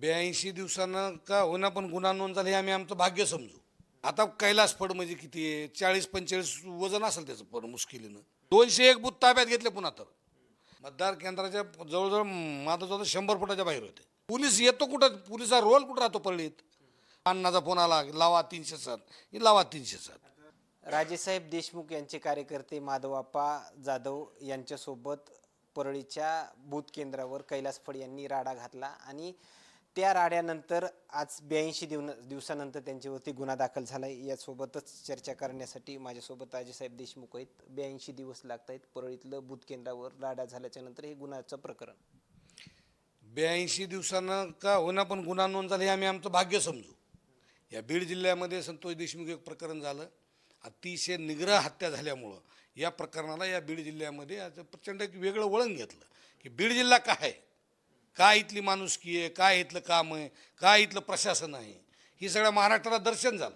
ब्याऐंशी दिवसानं का होईना पण गुन्हा नोंद झाला हे आम्ही आमचं भाग्य समजू. आता कैलास फड म्हणजे किती आहे? चाळीस पंचेचाळीस वजन असेल त्याचं पण मुश्किलीनं. दोनशे एक बूथ ताब्यात घेतले पुन्हा तर. मतदार केंद्राच्या जवळजवळ माझं जवळ शंभर फुटाच्या बाहेर होते. पोलीस येतो कुठं? पोलिसचा रोल कुठं राहतो परळीत अण्णाचा फोन आला लावा तीनशे सात. लावा तीनशे सात. राजेसाहेब देशमुख यांचे कार्यकर्ते माधवाप्पा जाधव यांच्यासोबत परळीच्या बूथ केंद्रावर कैलास फड यांनी राडा घातला आणि त्या राड्यानंतर आज ब्याऐंशी दिवन दिवसानंतर त्यांच्यावरती गुन्हा दाखल झाला आहे यासोबतच चर्चा करण्यासाठी माझ्यासोबत राजेसाहेब देशमुख आहेत. ब्याऐंशी दिवस लागत आहेत परळीतलं बूथ केंद्रावर राडा झाल्याच्यानंतर हे गुन्ह्याचं प्रकरण. ब्याऐंशी दिवसानं का होईना पण गुन्हा नोंद झाला हे आम्ही आमचं भाग्य समजू. या बीड जिल्ह्यामध्ये संतोष देशमुख एक प्रकरण झालं. अतिशय निग्रह हत्या झाल्यामुळं या प्रकरणाला या बीड जिल्ह्यामध्ये आज प्रचंड एक वेगळं वळण घेतलं. की बीड जिल्हा काय आहे? काय इथली माणुसकी आहे काय इथलं काम आहे काय इथलं प्रशासन आहे? ही सगळ्या महाराष्ट्राला दर्शन झालं.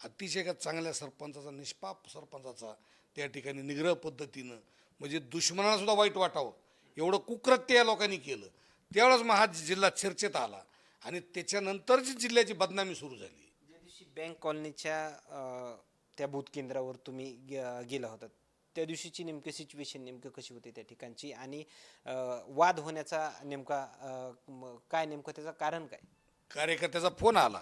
अतिशय एका चांगल्या सरपंचाचा निष्पाप सरपंचाचा त्या ठिकाणी निग्रह पद्धतीनं म्हणजे दुश्मनाला सुद्धा वाईट वाटावं. एवढं कुकृत्य या लोकांनी केलं. त्यावेळेस मग हा जिल्हा चर्चेत आला आणि त्याच्यानंतरची जिल्ह्याची बदनामी सुरू झाली. ज्या दिवशी बँक कॉलनीच्या त्या बूथ केंद्रावर तुम्ही गेला होता त्या दिवशीची नेमकी सिच्युएशन नेमकं कशी होती त्या ठिकाणची आणि वाद होण्याचा नेमका काय नेमकं त्याचं कारण काय? कार्यकर्त्याचा फोन आला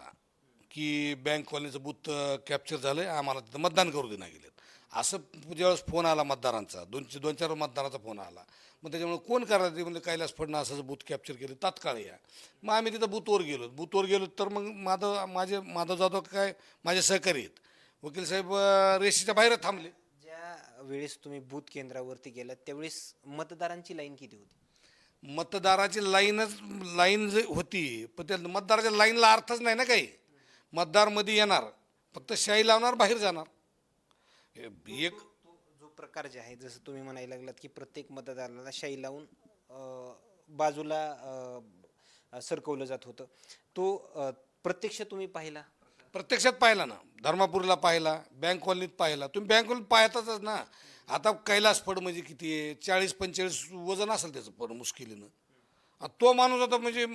की बँक कॉलनीचं बूथ कॅप्चर झालं आहे आम्हाला तिथं मतदान करू देणार गेलेत असं ज्यावेळेस फोन आला मतदारांचा दोनशे दोन चार मतदारांचा फोन आला मग त्याच्यामुळे कोण करायचं म्हणजे कैलास फडणं असं बूथ कॅप्चर केलं तात्काळ या. मग आम्ही तिथं बूथवर गेलो. बूथवर गेलो तर मग माधव माझे माधव जाधव काय माझे सहकारी आहेत. वकील साहेब रेषेच्या बाहेर थांबले. ज्या वेळेस तुम्ही बूथ केंद्रावरती गेलात त्यावेळेस मतदारांची लाईन किती होती? मतदाराची लाईनच लाईन जे होती पण त्या मतदाराच्या लाईनला अर्थच नाही ना काही. मतदारमध्ये येणार फक्त शाई लावणार बाहेर जाणार. हे- एक तो जो प्रकार जे आहे जसं तुम्ही म्हणायला लागलात की प्रत्येक मतदाराला शाई लावून अ, बाजूला अ, सरकवलं जात होतं. तो अ, प्रत्यक्ष तुम्ही पाहिला? प्रत्यक्षात पाहिला ना. धर्मापुरीला पाहिला बँक कॉलनीत पाहिला. तुम्ही बँक कॉलनीत पाहतातच ना. आता कैलास फड म्हणजे किती आहे? चाळीस पंचेचाळीस वजन असेल त्याचं पण मुश्किलीनं. तो माणूस आता म्हणजे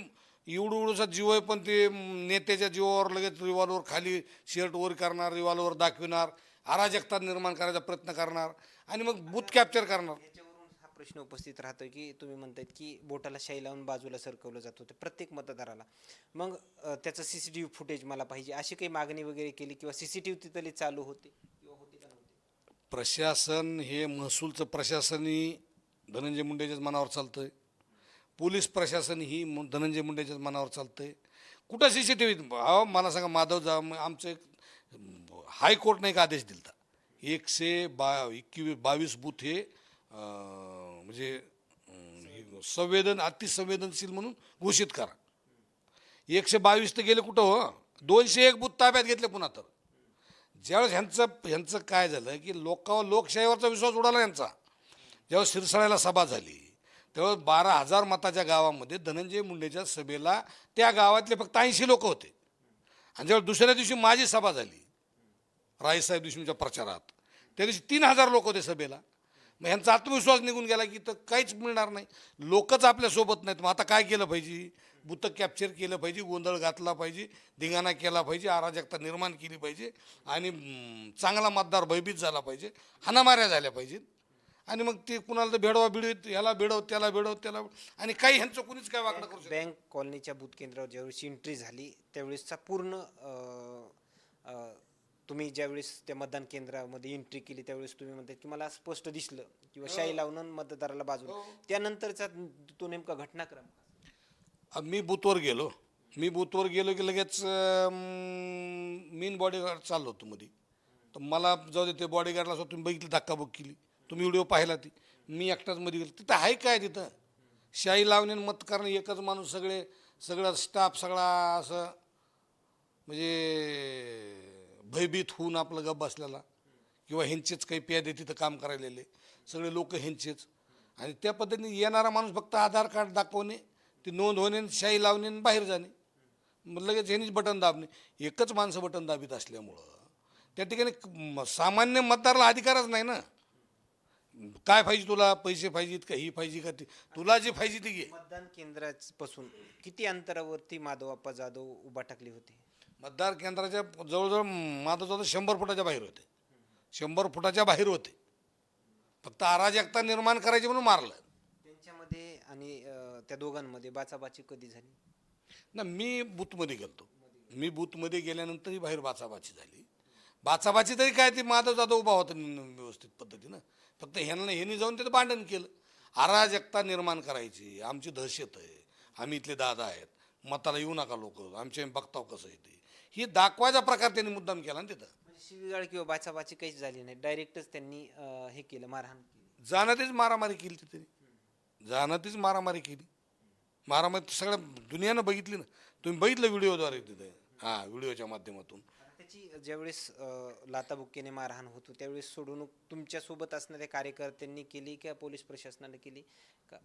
एवढं एवढंसा जीव आहे पण ते नेत्याच्या जीवावर लगेच रिव्हॉल्वर खाली शर्ट वर करणार रिव्हॉल्वर दाखविणार अराजकता निर्माण करायचा प्रयत्न करणार आणि मग बूथ कॅप्चर करणार. प्रश्न उपस्थित राहतो की तुम्ही म्हणतात की बोटाला शाई लावून बाजूला सरकवलं जात होतं प्रत्येक मतदाराला. मग त्याचं C C T V footage मला पाहिजे अशी काही मागणी वगैरे केली किंवा सी सी टी व्ही तिथली चालू होती किंवा होती का प्रशासन हे महसूलचं प्रशासनही धनंजय मुंडेच्याच मनावर चालतं आहे पोलीस प्रशासन ही धनंजय मुंडेच्याच मनावर चालतं आहे कुठं सी सी टी व्ही अहो मला सांगा माधव जा आमचं एक हायकोर्टने एक आदेश दिला एकशे बा एकवीस बावीस बूथ हे म्हणजे संवेदन अतिसंवेदनशील म्हणून घोषित करा. एकशे बावीस तर गेले कुठं हो? दोनशे एक बूथ ताब्यात घेतले पुन्हा तर. ज्यावेळेस ह्यांचं ह्यांचं काय झालं की लोकांवर लोकशाहीवरचा विश्वास उडाला यांचा. ज्यावेळेस शिरसाळ्याला सभा झाली त्यावेळेस बारा हजार मताच्या गावामध्ये धनंजय मुंडेच्या सभेला त्या गावातले फक्त ऐंशी लोक होते. आणि जेव्हा दुसऱ्या दिवशी माझी सभा झाली रायसाहेब देशमुखच्या प्रचारात त्या दिवशी तीन हजार लोक होते सभेला. मग ह्यांचा आत्मविश्वास निघून गेला की तर काहीच मिळणार नाही. लोकच आपल्यासोबत नाहीत. मग आता काय केलं पाहिजे? बुतं कॅप्चर केलं पाहिजे गोंधळ घातला पाहिजे धिंगाणा केला पाहिजे अराजकता निर्माण केली पाहिजे आणि चांगला मतदार भयभीत झाला पाहिजे हाणामाऱ्या झाल्या पाहिजेत. आणि मग ते कुणाला तर भेडवा भिडवीत याला भेडव त्याला भेडव त्याला आणि काही ह्यांचं कुणीच काय वागणं करू बँक कॉलनीच्या बूथ केंद्रावर ज्यावेळेस एंट्री झाली त्यावेळेसचा पूर्ण तुम्ही ज्यावेळेस त्या मतदान केंद्रामध्ये एंट्री केली त्यावेळेस तुम्ही म्हणतात की मला स्पष्ट दिसलं किंवा शाई लावून मतदाराला बाजूला. त्यानंतरचा तो नेमका घटनाक्रम अब मी बूथवर गेलो. मी बूथवर गेलो की लगेच मीन बॉडीगार्ड चाललो होतो मध्ये. तर मला जाऊ दे ते बॉडीगार्डला असं तुम्ही बघितली धक्काबुक केली. तुम्ही व्हिडिओ पाहिला ती. मी एकटाच मध्ये गेलो. तिथं आहे काय तिथं? शाही लावणे मत करणे एकच माणूस सगळे सगळा स्टाफ सगळा असं म्हणजे भयभीत होऊन आपलं गप बसलेला. किंवा ह्यांचेच काही प्यादे तिथं काम करायलेले. सगळे लोक ह्यांचेच. आणि त्या पद्धतीने येणारा माणूस फक्त आधार कार्ड दाखवणे ती नोंद होणे आणि शाई लावणे आणि बाहेर जाणे. मग लगेच ह्यांनीच बटन दाबणे. एकच माणसं बटन दाबीत असल्यामुळं. त्या ठिकाणी म- सामान्य मतदाराला अधिकारच नाही ना. काय पाहिजे तुला? पैसे पाहिजेत का? ही पाहिजे का ती? तुला जे पाहिजे ते घे. मतदान केंद्रापासून किती अंतरावरती माधवप्पा जाधव उभा टाकली होती? मतदार केंद्राच्या जवळजवळ माझं जवळ शंभर फुटाच्या बाहेर होते. शंभर फुटाच्या बाहेर होते. फक्त अराजकता निर्माण करायची म्हणून मारलं. त्यांच्यामध्ये आणि त्या दोघांमध्ये बाचाबाची कधी झाली? ना मी बूथमध्ये गेलतो. मी बूथमध्ये गेल्यानंतरही बाहेर बाचाबाची झाली. बाचाबाची तरी काय ती माधव जाधव उभा होता व्यवस्थित पद्धतीनं. फक्त ह्यांना ह्यांनी जाऊन तिथं भांडण केलं. अराजकता निर्माण करायची. आमची दहशत आहे. आम्ही इथले दादा आहेत. मताला येऊ नका लोक. आमच्या बघताव कसं आहे ते. ही दाखवायचा प्रकार त्यांनी मुद्दाम केला ना तिथं. म्हणजे शिवीगाळ किंवा बाचाबाची काहीच झाली नाही. डायरेक्टच त्यांनी अं, हे केलं मारहाण केली. जाणतीच मारामारी केली त्यांनी. जाणतीच मारामारी केली. मारामारी सगळ्या दुनियानं बघितली ना. तुम्ही बघितलं व्हिडिओद्वारे तिथे? हां व्हिडिओच्या माध्यमातून. त्याची ज्यावेळेस अं, लाथाबुक्कीने मारहाण होतो त्यावेळेस सोडवणूक तुमच्यासोबत असणाऱ्या कार्यकर्त्यांनी केली का पोलीस प्रशासनाने केली का?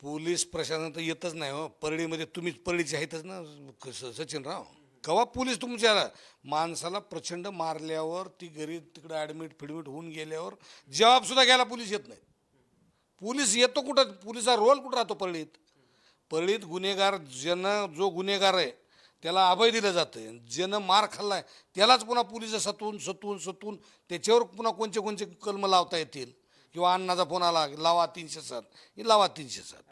पोलीस प्रशासन तर येतच नाही हो. परळीमध्ये तुम्हीच परळीचे आहेतच ना स- सचिनराव? कवा पोलीस तुमच्या माणसाला प्रचंड मारल्यावर ती गरीब तिकडे ॲडमिट फिडमिट होऊन गेल्यावर जबाबसुद्धा घ्यायला पोलीस येत नाही पोलीस येतो कुठं? पोलिसचा रोल कुठं राहतो परळीत? परळीत गुन्हेगार ज्यानं जो गुन्हेगार आहे त्याला अभय दिलं जातं ज्यानं मार खाल्लाय त्यालाच पुन्हा पोलीस सतून सतून सतून त्याच्यावर पुन्हा कोणचे कोणते कलम लावता येतील? किंवा अण्णाचा फोन आला लावा तीनशे सात. हे लावा तीनशे सात.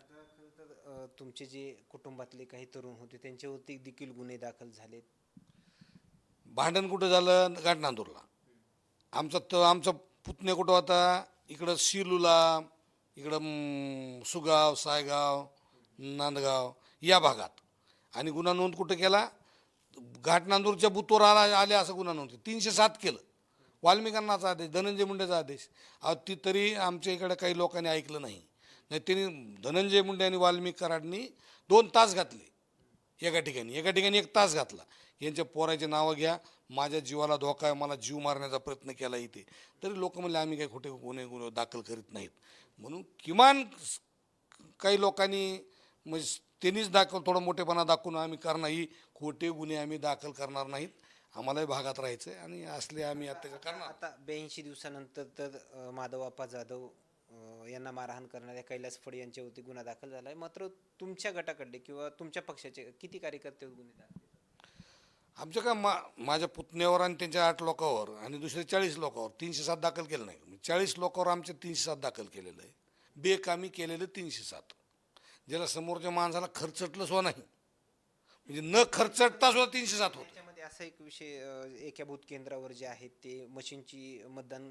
तुमचे जे कुटुंबातले काही तरुण होते त्यांच्यावरती देखील गुन्हे दाखल झालेत. भांडण कुठं झालं? गाठनांदूरला आमचा त आमचा पुतणे कुठं होता? इकडं शिलूला इकडं म, सुगाव सायगाव नांदगाव या भागात. आणि गुन्हा नोंद कुठं केला? घाटनांदूरच्या बुथवर आला आले असं गुन्हा नोंद तीनशे सात केलं. वाल्मिकांनाचा आदेश धनंजय मुंडेचा आदेश. अहो ती तरी आमच्या इकडे काही लोकांनी ऐकलं नाही. नाही त्यांनी धनंजय मुंडे आणि वाल्मिक कराडनी दोन तास घातले. एका ठिकाणी एका ठिकाणी एक तास घातला. यांच्या पोराचे नावं घ्या. माझ्या जीवाला धोका आहे मला जीव मारण्याचा प्रयत्न केला इथे. तरी लोक म्हणले आम्ही काही खोटे गुन्हे गुन्हे दाखल करीत नाहीत. म्हणून किमान काही लोकांनी म्हणजे त्यांनीच दाखल थोडं मोठेपणा दाखवून आम्ही करणार ही खोटे गुन्हे आम्ही दाखल करणार नाहीत. आम्हालाही भागात राहायचं आहे आणि असले आम्ही आता करणार. आता ब्याऐंशी दिवसानंतर तर माधव आप्पा जाधव यांना मारहाण करणाऱ्या कैलास फड यांच्यावरती गुन्हा दाखल झाला आहे मात्र तुमच्या गटाकडले किंवा तुमच्या पक्षाचे किती कार्यकर्ते गुन्हे दाखल? आमच्या का मा माझ्या पुतण्यावर आणि त्यांच्या आठ लोकांवर आणि दुसरे चाळीस लोकांवर तीनशे सात दाखल केलं नाही. म्हणजे चाळीस लोकांवर आमचे तीनशे सात दाखल केलेलं आहे. बेकामी केलेलं तीनशे सात. ज्याला समोरच्या माणसाला खर्चटलं सुद्धा नाही. म्हणजे न खर्चटता सुद्धा तीनशे सात होतं. असा एक विषय एकाभूत एका बूथ केंद्रावर जे आहेत ते मशीनची मतदान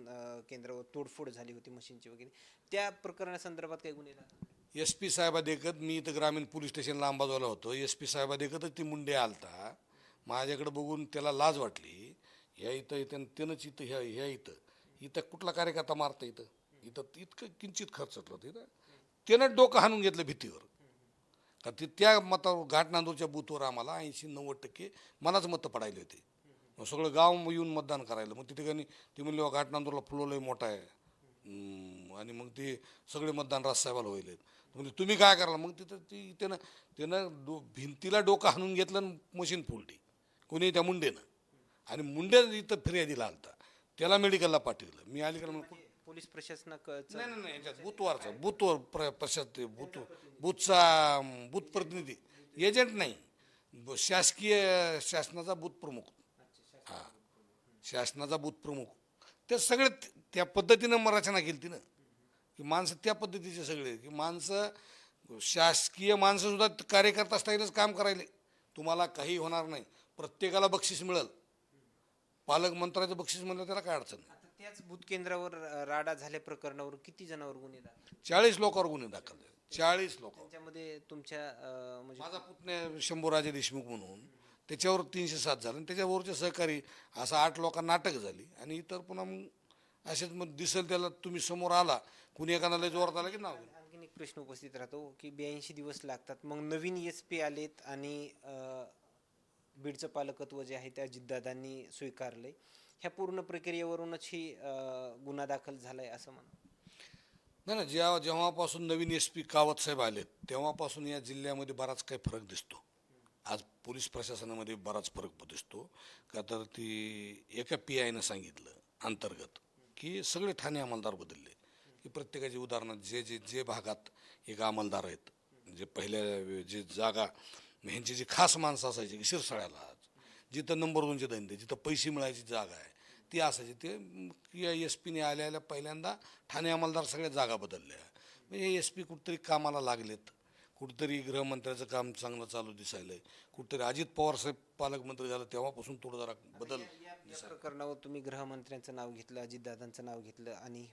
केंद्रावर तोडफोड झाली होती मशीनची वगैरे. त्या प्रकरणासंदर्भात काही गुन्हे दाखल एस पी साहेबा देखत मी इथं ग्रामीण पोलीस स्टेशनला अंबाजोला होतो. एस पी साहेबा देखतच ती मुंडे आलता. माझ्याकडे बघून त्याला लाज वाटली. ह्या इथं इथं त्यानंच इथं ह्या ह्या इथं. इथं कुठला कार्यकर्ता मारता इथं? इथं इतकं किंचित खर्चटलं होतं इथं त्यानं डोकं हाणून घेतलं भीतीवर. तर ते त्या मतावर घाटनांदूरच्या बूथवर आम्हाला ऐंशी नव्वद टक्के मलाच मतं पडायले होते. मग सगळं गाव येऊन मतदान करायला. मग तिथे ठिकाणी ते म्हणले घाटनांदूरला फुलवलंय मोठा आहे. आणि मग ते सगळे मतदान राजसाहेबाला होईल म्हणजे तुम्ही काय कराल? मग तिथं ती त्यानं त्यानं डो भिंतीला डोकं हाणून घेतलं आणि मशीन फुलटी कोणी त्या मुंडेनं. आणि मुंडे इथं फिर्यादीला आलता. त्याला मेडिकलला पाठवलं. मी अलीकडे म्हणून पोलीस प्रशासनाक नाही नाही नाही याच्यात बुथवारचा बुथवर प्र प्रशासत बुथ बुथचा बुथ प्रतिनिधी एजंट नाही. ब- शासकीय शासनाचा बुथ प्रमुख हां. शासनाचा बुथ प्रमुख ते सगळे त- त्या पद्धतीनं मग रचना केली ती ना. की माणसं त्या पद्धतीचे सगळे. की माणसं शासकीय माणसं सुद्धा कार्यकर्ता स्टाईलच काम करायले. तुम्हाला काही होणार नाही. प्रत्येकाला बक्षीस मिळेल. पालकमंत्र्याचं बक्षीस म्हणलं त्याला काय अडचण? नाही त्याच केंद्रावर राडा झाल्या प्रकरणावर किती जणांवर गुन्हे दाखल? चाळीस लोकांवर गुन्हे दाखल झाले. चाळीस लोक त्यांच्यामध्ये तुमच्या अं, म्हणजे माझा पुतण्या शंभूराजे देशमुख म्हणून त्याच्यावर तीनशे सात झाले आणि त्याच्यावरचे सहकारी असं आठ लोकांना अटक झाली आणि इतर पुन्हा मग असेच मग दिसेल त्याला तुम्ही समोर आला कुणी एखादा लय जोरात आला की नाव घेईल. आणखीन एक प्रश्न उपस्थित राहतो की ब्याऐंशी दिवस लागतात मग नवीन एस पी आलेत आणि अं, बीडचं पालकत्व जे आहे त्या अजितदादांनी स्वीकारले ह्या पूर्ण प्रक्रियेवरूनच ही गुन्हा दाखल झालाय असं म्हणा. नाही ना जेव्हा जेव्हापासून नवीन एस पी कावत साहेब आले तेव्हापासून या जिल्ह्यामध्ये बराच काही फरक दिसतो. आज पोलीस प्रशासनामध्ये बराच फरक दिसतो. का तर ती एका पी आयनं सांगितलं अंतर्गत की सगळे ठाणे अंमलदार बदलले. की प्रत्येकाची उदाहरणार्थ जे जे जे भागात एक अंमलदार आहेत जे पहिल्या जे जागा ह्यांची जी खास माणसं असायची की शिरसाळ्याला जिथं नंबर दोनचे धंदे जिथं पैसे मिळायची जागा आहे ती असायची. ते एस पीने आल्या आल्या पहिल्यांदा ठाणे अंमलदार सगळ्या जागा बदलल्या. म्हणजे एस पी कुठंतरी कामाला लागलेत. कुठंतरी गृहमंत्र्याचं काम चांगलं चालू दिसायलंय. कुठंतरी अजित पवार साहेब पालकमंत्री झालं तेव्हापासून थोडं जरा बदल प्रकरणावर तुम्ही गृहमंत्र्यांचं नाव घेतलं अजितदादांचं नाव घेतलं आणि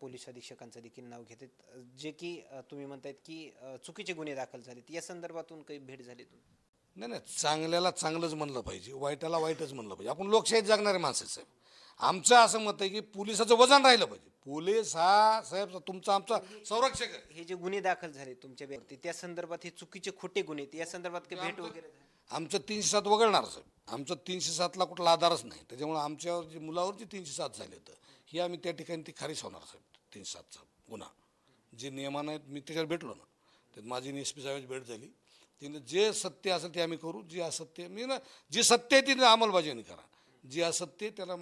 पोलीस अधीक्षकांचं देखील नाव घेतात जे की तुम्ही म्हणतायत की चुकीचे गुन्हे दाखल झालेत. या संदर्भातून काही भेट झाली तुम्ही नाही नाही चांगल्याला चांगलंच म्हणलं पाहिजे वाईटाला वाईटच म्हणलं पाहिजे. आपण लोकशाहीत जगणारे माणसं साहेब. आमचं असं मत आहे की पोलिसाचं वजन राहिलं पाहिजे. पोलीस हा साहेब तुमचा आमचा संरक्षक आहे. हे जे गुन्हे दाखल झाले तुमच्या व्यक्ती त्या संदर्भात हे चुकीचे खोटे गुन्हे आहेत. या संदर्भात काही भेट वगैरे झाली? आमचं तीनशे सात वगळणार साहेब. आमचं तीनशे सातला कुठला आधारच नाही. त्याच्यामुळे आमच्यावर जे मुलावर जे तीनशे सात झाले तर ही आम्ही त्या ठिकाणी ती खारीच होणार साहेब. तीनशे सातचा गुन्हा. जे नियमानं आहेत मी त्याच्यावर भेटलो ना. त्यात माझी एस पी साहेबांची भेट झाली. तिने जे सत्य असेल ते आम्ही करू जे असत्य मी ना जे सत्य आहे तिने अंमलबजावणी करा. जे असत्य त्याला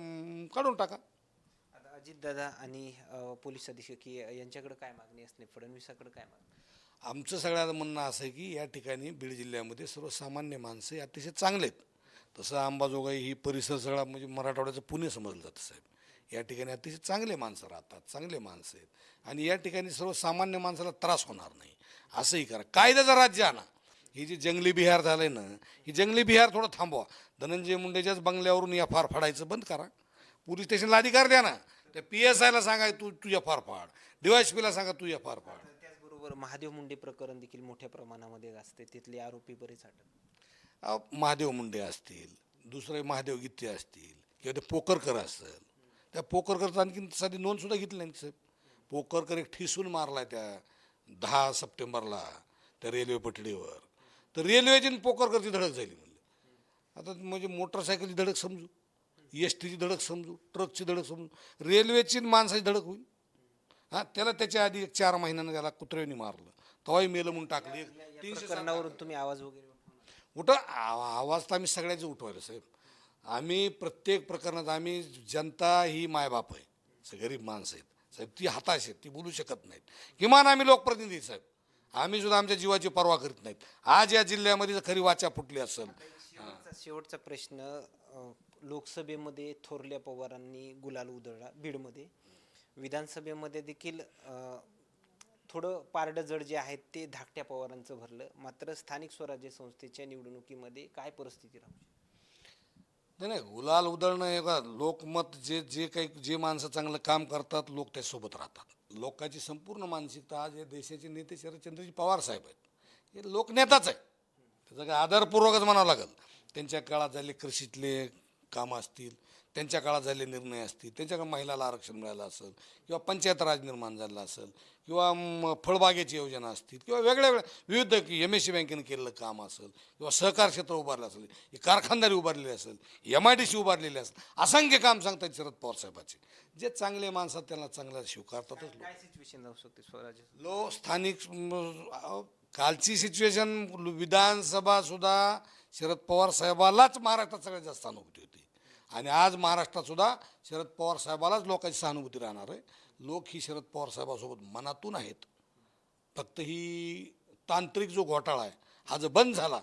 काढून टाका. आता अजितदादा आणि पोलीस अधीक्षक यांच्याकडे काय मागणी असणे फडणवीसाकडे काय मागणी? आमचं सगळ्यात म्हणणं असं आहे की या ठिकाणी बीड जिल्ह्यामध्ये सर्वसामान्य माणसं अतिशय चांगले आहेत. तसं अंबाजोगाई ही परिसर सगळा म्हणजे मराठवाड्याचं पुणे समजलं जातं साहेब. या ठिकाणी अतिशय चांगले माणसं राहतात चांगले माणसं आहेत. आणि या ठिकाणी सर्वसामान्य माणसाला त्रास होणार नाही. असंही करा. कायद्याचं राज्य आणा. ही जी जंगली बिहार झालंय ना ही जंगली बिहार थोडं थांबवा. धनंजय मुंडेच्याच बंगल्यावरून या फार फाडायचं बंद करा. पोलीस स्टेशनला अधिकार द्या ना. त्या पी एस आयला सांगा तू तू या फार फाड. डीवायसपीला सांगा तू या फार फाड. त्याचबरोबर महादेव मुंडे प्रकरण देखील मोठ्या प्रमाणामध्ये गाजते तिथले आरोपी बरेच अहो, महादेव मुंडे असतील दुसरे महादेव गीते असतील किंवा ते पोकरकर असेल. त्या पोकरकरचं आणखीन साधी नोंद सुद्धा घेतली नाही साहेब. पोकरकर एक ठिसून मारलाय त्या दहा सप्टेंबरला त्या रेल्वे पटडीवर. तर रेल्वेची पोकरकरची धडक झाली म्हणले. आता म्हणजे मोटरसायकलची धडक समजू एस टीची धडक समजू ट्रकची धडक समजू रेल्वेची माणसाची धडक होईल. हां त्याला त्याच्या आधी एक चार महिन्यानं त्याला कुत्र्याने मारलं. तेव्हाही मेलं म्हणून टाकले. तीनशे प्रकरणावरून तुम्ही आवाज वगैरे? उठं आवा- आवाज तर आम्ही सगळ्याचे उठवायला साहेब. आम्ही प्रत्येक प्रकरणात आम्ही जनता ही मायबाप आहे. गरीब माणसं आहेत. साहेब ती हताश आहेत ती बोलू शकत नाहीत. किमान आम्ही लोकप्रतिनिधी साहेब. आम्ही सुद्धा आमच्या जीवाची पर्वा करीत नाहीत. आज या जिल्ह्यामध्ये जर खरी वाचा फुटली असेल शेवटचा शेवटचा प्रश्न अ, लोकसभेमध्ये थोरल्या पवारांनी गुलाल उधळला बीडमध्ये. विधानसभेमध्ये देखील अ, थोडं पारडं जड जे आहेत ते धाकट्या पवारांचं भरलं. मात्र स्थानिक स्वराज्य संस्थेच्या निवडणुकीमध्ये काय परिस्थिती राहू शकते? नाही नाही गुलाल उधळणं हे का लोकमत जे जे काही जे माणसं चांगलं काम करतात लोक त्यासोबत राहतात. लोकांची संपूर्ण मानसिकता आज या देशाचे नेते शरदचंद्रजी पवार साहेब आहेत. हे लोकनेताच आहे त्याचं काय आदरपूर्वकच म्हणावं लागेल. त्यांच्या काळात झाले कृषीतले कामं असतील त्यांच्या काळात झाले निर्णय असतील त्यांच्याकडे महिलाला आरक्षण मिळालं असेल किंवा पंचायत राज निर्माण झालं असेल किंवा फळबागेची योजना असतील किंवा वेगळ्या वेगळ्या विविध एम एस सी बँकेनं केलेलं काम असेल किंवा सहकार क्षेत्र उभारलं असेल कारखानदारी उभारलेली असेल एम आय डी सी उभारलेली असेल असंख्य काम सांगतात शरद पवार साहेबाचे. जे चांगले माणसात त्यांना चांगला स्वीकारतातच लो स्थानिक कालची सिच्युएशन विधानसभा सुद्धा शरद पवार साहेबालाच महाराष्ट्रात सगळ्यात जास्त सहानुभूती होती. आणि आज महाराष्ट्रातसुद्धा शरद पवार साहेबालाच लोकांची सहानुभूती राहणार आहे. लोक ही शरद पवार साहेबासोबत मनातून आहेत. फक्त ही तांत्रिक जो घोटाळा आहे हा जर बंद झाला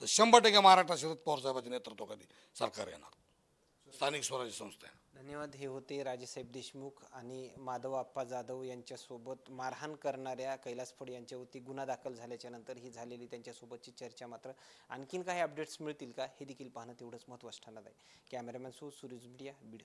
तर शंभर टक्के महाराष्ट्रात शरद पवार साहेबाच्या नेतृत्वाखाली सरकार येणार. स्थानिक स्वराज्य संस्था आहे धन्यवाद. हे होते राजेसाहेब देशमुख आणि माधव आप्पा जाधव यांच्यासोबत मारहाण करणाऱ्या कैलास फड यांच्यावरती गुन्हा दाखल झाल्याच्यानंतर ही झालेली त्यांच्यासोबतची चर्चा मात्र आणखीन काही अपडेट्स मिळतील का? हे देखील पाहणं तेवढंच महत्त्वाचं ठरणार आहे. Cameraman so Suresh media Beed